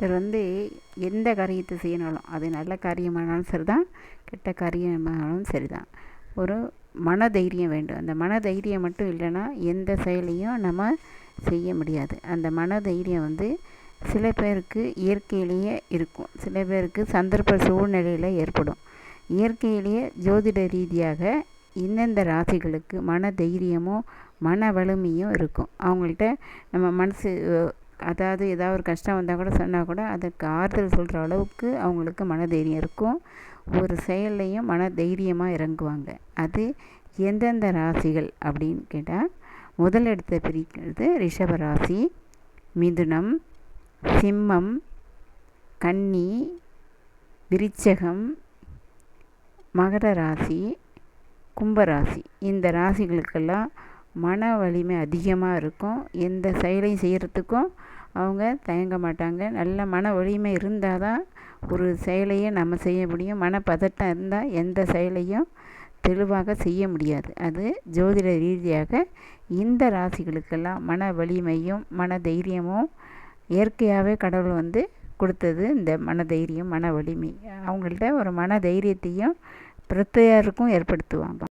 இதில் வந்து எந்த காரியத்தை செய்யனாலும் அது நல்ல காரியமானாலும் சரி தான் கெட்ட காரியமானாலும் சரி தான் ஒரு மன தைரியம் வேண்டும். அந்த மன தைரியம் மட்டும் இல்லைன்னா எந்த செயலையும் நம்ம செய்ய முடியாது. அந்த மன தைரியம் வந்து சில பேருக்கு இயற்கையிலேயே இருக்கும். சில பேருக்கு சந்தர்ப்ப சூழ்நிலையில் ஏற்படும். இயற்கையிலேயே ஜோதிட ரீதியாக இந்தந்த ராசிகளுக்கு மன தைரியமும் மன வலிமையும் இருக்கும். அவங்கள்ட்ட நம்ம மனசு அதாவது ஏதாவது ஒரு கஷ்டம் வந்தால் கூட சொன்னால் கூட அதுக்கு ஆறுதல் சொல்கிற அளவுக்கு அவங்களுக்கு மன தைரியம் இருக்கும். ஒரு செயல்லையும் மன தைரியமாக இறங்குவாங்க. அது எந்தெந்த ராசிகள் அப்படின்னு கேட்டால் முதல் இடத்தை பிரிக்கிறது ரிஷப ராசி மிதுனம் சிம்மம் கன்னி விருச்சகம் மகர ராசி கும்பராசி இந்த ராசிகளுக்கெல்லாம் மன வலிமை அதிகமாக இருக்கும். எந்த செயலையும் செய்கிறதுக்கும் அவங்க தயங்க மாட்டாங்க. நல்ல மன வலிமை இருந்தால் தான் ஒரு செயலையே நம்ம செய்ய முடியும். மன பதட்டம் இருந்தால் எந்த செயலையும் தெளிவாக செய்ய முடியாது. அது ஜோதிட ரீதியாக இந்த ராசிகளுக்கெல்லாம் மன வலிமையும் மன தைரியமும் இயற்கையாகவே கடவுள் வந்து கொடுத்தது இந்த மன தைரியம் மன வலிமை. அவங்கள்ட்ட ஒரு மன தைரியத்தையும் பிரத்தையாருக்கும் ஏற்படுத்துவாங்க.